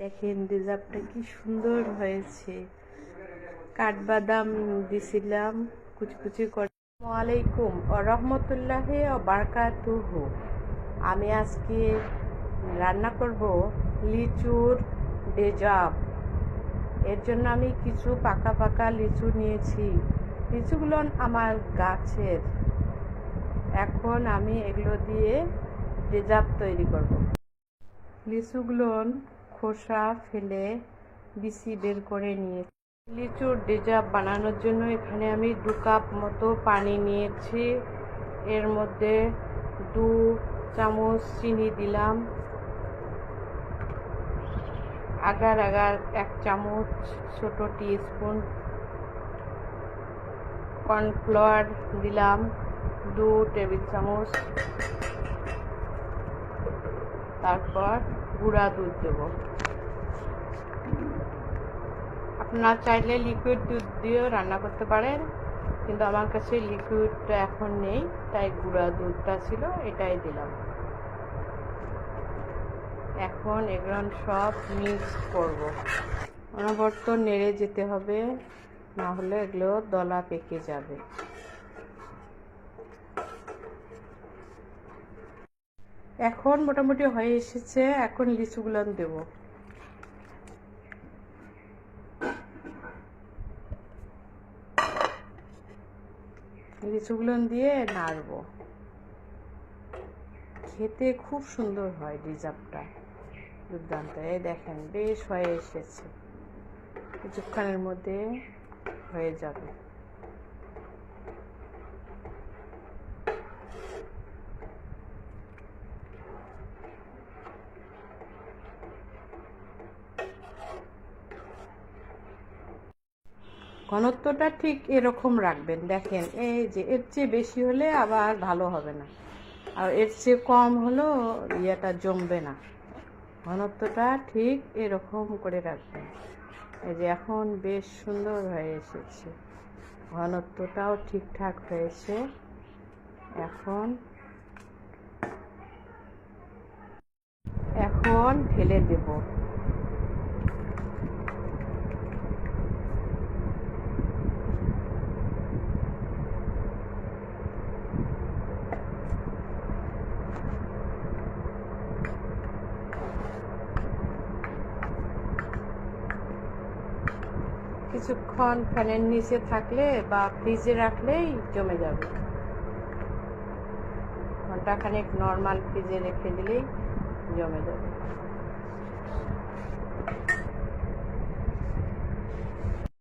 দেখেন রিজার্ভটা কি সুন্দর হয়েছে। কাঠবাদাম দিছিলাম কুচি কুচি করে আলাইকুম রহমতুল্লাহ বারকাতুহু। আমি আজকে রান্না করব লিচুর ডেজাব এর জন্য আমি কিছু পাকা পাকা লিচু নিয়েছি। লিচুগুলো আমার গাছের। এখন আমি এগুলো দিয়ে ডেজাব তৈরি করব। লিচুগুলো খোসা ফেলে বিসি বের করে নিয়েছি। লিচুর ডেজাব বানানোর জন্য এখানে আমি দু কাপ মতো পানি নিয়েছি। এর মধ্যে দু চামচ চিনি দিলাম। আগার আগার এক চামচ ছোট স্পুন কর্নফ্লাওয়ার দিলাম। দু টেবিল চামচ তারপর গুঁড়া দুধ দেব। আপনারা চাইলে লিকুইড দুধ দিয়েও রান্না করতে পারেন, কিন্তু আমার কাছে লিকুইডটা এখন নেই, তাই গুঁড়া দুধটা ছিল, এটাই দিলাম। এখন এগুলো সব মিক্স করব। অনবর্ত নেড়ে যেতে হবে, না হলে এগুলো দলা পেকে যাবে। এখন মোটামুটি হয়ে এসেছে, এখন লিচুগুলো দেব। লিচুগুলো দিয়ে নাড়ব। খেতে খুব সুন্দর হয় রিজার্ভটা দুর্দান্ত। এই দেখেন, বেশ হয়ে এসেছে। কিছুক্ষণের মধ্যে হয়ে যাবে। ঘনত্বটা ঠিক এরকম রাখবেন। দেখেন, এই যে এর চেয়ে বেশি হলে আবার ভালো হবে না। আর এর চেয়ে কম হলেও ইয়েটা জমবে না। ঘনত্বটা ঠিক এরকম করে রাখবেন। এই যে এখন বেশ সুন্দর হয়ে এসেছে। ঘনত্বটাও ঠিকঠাক হয়েছে। এখন এখন ঢেলে দেবো। কিছুক্ষণ ফ্যানের নিচে থাকলে বা ফ্রিজে রাখলেই জমে যাবে। ঘন্টাখানেক নর্মাল ফ্রিজে রেখে দিলেই জমে যাবে।